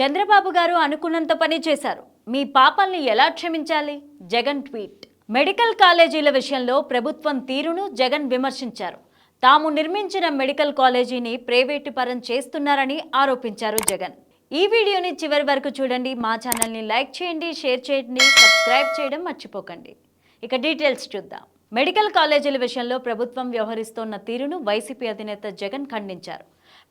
చంద్రబాబు గారు అనుకున్నంత పని చేశారు. మీ పాపల్ని ఎలా క్షమించాలి? జగన్ ట్వీట్. మెడికల్ కాలేజీల విషయంలో ప్రభుత్వం తీరును జగన్ విమర్శించారు. తాము నిర్మించిన మెడికల్ కాలేజీని ప్రైవేటు పరం చేస్తున్నారని ఆరోపించారు జగన్. ఈ వీడియోని చివరి వరకు చూడండి. మా ఛానల్ని లైక్ చేయండి షేర్ చేయండి సబ్స్క్రైబ్ చేయడం మర్చిపోకండి. ఇక డీటెయిల్స్ చూద్దాం. మెడికల్ కాలేజీల విషయంలో ప్రభుత్వం వ్యవహరిస్తోన్న తీరును వైసీపీ అధినేత జగన్ ఖండించారు.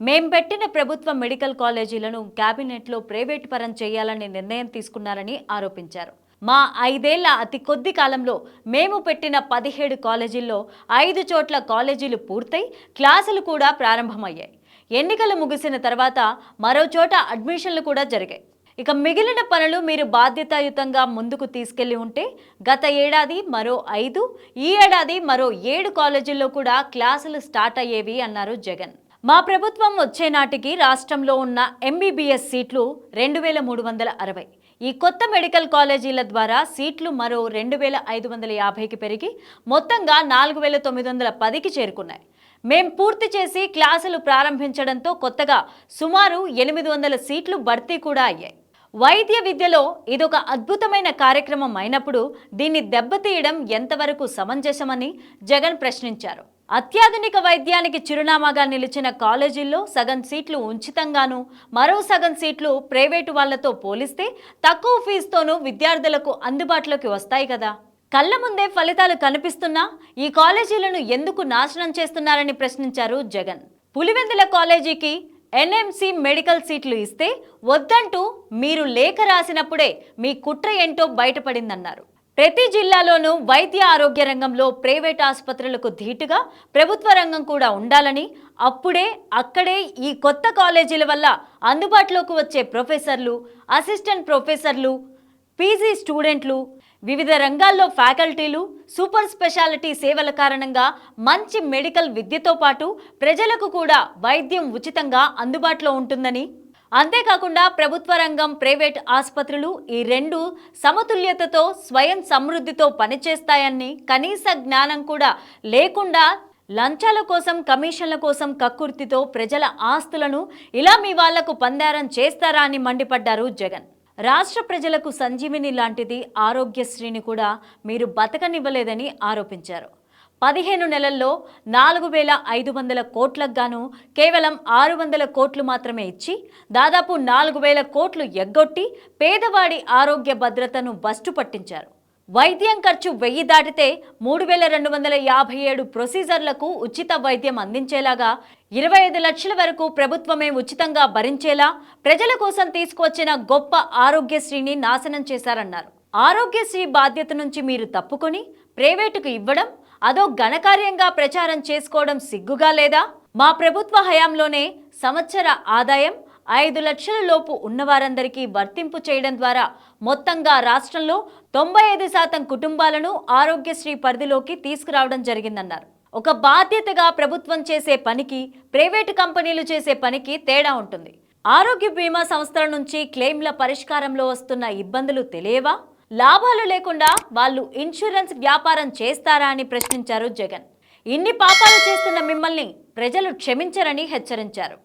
మేం పెట్టిన ప్రభుత్వ మెడికల్ కాలేజీలను క్యాబినెట్లో ప్రైవేట్ పరం చేయాలని నిర్ణయం తీసుకున్నారని ఆరోపించారు. మా ఐదేళ్ళ అతి కొద్ది కాలంలో మేము పెట్టిన పదిహేడు కాలేజీల్లో ఐదు చోట్ల కాలేజీలు పూర్తయి క్లాసులు కూడా ప్రారంభమయ్యాయి. ఎన్నికలు ముగిసిన తర్వాత మరో చోట అడ్మిషన్లు కూడా జరిగాయి. ఇక మిగిలిన పనులు మీరు బాధ్యతాయుతంగా ముందుకు తీసుకెళ్ళి ఉంటే గత ఏడాది మరో ఐదు ఈ ఏడాది మరో ఏడు కాలేజీల్లో కూడా క్లాసులు స్టార్ట్ అయ్యేవి అన్నారు జగన్. మా ప్రభుత్వం వచ్చే నాటికి రాష్ట్రంలో ఉన్న ఎంబీబీఎస్ సీట్లు రెండు వేల మూడు వందల అరవై. ఈ కొత్త మెడికల్ కాలేజీల ద్వారా సీట్లు మరో రెండు వేల ఐదు వందల యాభైకి పెరిగి మొత్తంగా నాలుగు వేల తొమ్మిది వందల పదికి చేరుకున్నాయి. మేం పూర్తి చేసి క్లాసులు ప్రారంభించడంతో కొత్తగా సుమారు ఎనిమిది వందల సీట్లు భర్తీ కూడా అయ్యాయి. వైద్య విద్యలో ఇదొక అద్భుతమైన కార్యక్రమం అయినప్పుడు దీన్ని దెబ్బతీయడం ఎంతవరకు సమంజసమని జగన్ ప్రశ్నించారు. అత్యాధునిక వైద్యానికి చిరునామాగా నిలిచిన కాలేజీల్లో సగం సీట్లు ఉచితంగాను మరో సగం సీట్లు ప్రైవేటు వాళ్ళతో పోలిస్తే తక్కువ ఫీజుతోనూ విద్యార్థులకు అందుబాటులోకి వస్తాయి కదా. కళ్ళ ముందే ఫలితాలు కనిపిస్తున్నా ఈ కాలేజీలను ఎందుకు నాశనం చేస్తున్నారని ప్రశ్నించారు జగన్. పులివెందుల కాలేజీకి ఎన్ఎంసి మెడికల్ సీట్లు ఇస్తే వద్దంటూ మీరు లేఖ రాసినప్పుడే మీ కుట్ర ఏంటో బయటపడిందన్నారు. ప్రతి జిల్లాలోనూ వైద్య ఆరోగ్య రంగంలో ప్రైవేట్ ఆసుపత్రులకు ధీటుగా ప్రభుత్వ రంగం కూడా ఉండాలని అప్పుడే అక్కడే ఈ కొత్త కాలేజీల వల్ల అందుబాటులోకి వచ్చే ప్రొఫెసర్లు అసిస్టెంట్ ప్రొఫెసర్లు పీజీ స్టూడెంట్లు వివిధ రంగాల్లో ఫ్యాకల్టీలు సూపర్ స్పెషాలిటీ సేవల కారణంగా మంచి మెడికల్ విద్యతో పాటు ప్రజలకు కూడా వైద్యం ఉచితంగా అందుబాటులో ఉంటుందని అంతేకాకుండా ప్రభుత్వ రంగం ప్రైవేట్ ఆసుపత్రులు ఈ రెండు సమతుల్యతతో స్వయం సమృద్ధితో పనిచేస్తాయని కనీస జ్ఞానం కూడా లేకుండా లంచాల కోసం కమిషన్ల కోసం కక్కుర్తితో ప్రజల ఆస్తులను ఇలా మీ వాళ్ళకు పందారం చేస్తారా అని మండిపడ్డారు జగన్. రాష్ట్ర ప్రజలకు సంజీవిని లాంటిది ఆరోగ్యశ్రీని కూడా మీరు బతకనివ్వలేదని ఆరోపించారు. పదిహేను నెలల్లో నాలుగు వేల ఐదు వందల కోట్లకు గాను కేవలం ఆరు వందల కోట్లు మాత్రమే ఇచ్చి దాదాపు నాలుగు వేల కోట్లు ఎగ్గొట్టి పేదవాడి ఆరోగ్య భద్రతను బస్టు పట్టించారు. వైద్యం ఖర్చు వెయ్యి దాటితే మూడు వేల రెండు వందల యాభై ఏడు ప్రొసీజర్లకు ఉచిత వైద్యం అందించేలాగా ఇరవై ఐదు లక్షల వరకు ప్రభుత్వమే ఉచితంగా భరించేలా ప్రజల కోసం తీసుకువచ్చిన గొప్ప ఆరోగ్యశ్రీని నాశనం చేశారన్నారు. ఆరోగ్యశ్రీ బాధ్యత నుంచి మీరు తప్పుకొని ప్రైవేటుకు ఇవ్వడం అదో ఘనకార్యంగా ప్రచారం చేసుకోవడం సిగ్గుగా లేదా? మా ప్రభుత్వ హయాంలోనే సంవత్సర ఆదాయం ఐదు లక్షల లోపు ఉన్నవారందరికీ వర్తింపు చేయడం ద్వారా మొత్తంగా రాష్ట్రంలో తొంభై ఐదు శాతం కుటుంబాలను ఆరోగ్యశ్రీ పరిధిలోకి తీసుకురావడం జరిగిందన్నారు. ఒక బాధ్యతగా ప్రభుత్వం చేసే పనికి ప్రైవేటు కంపెనీలు చేసే పనికి తేడా ఉంటుంది. ఆరోగ్య బీమా సంస్థల నుంచి క్లెయిమ్ల పరిష్కారంలో వస్తున్న ఇబ్బందులు తెలియవా? లాభాలు లేకుండా వాళ్ళు ఇన్సూరెన్స్ వ్యాపారం చేస్తారా అని ప్రశ్నించారు జగన్. ఇన్ని పాపాలు చేస్తున్న మిమ్మల్ని ప్రజలు క్షమించరని హెచ్చరించారు.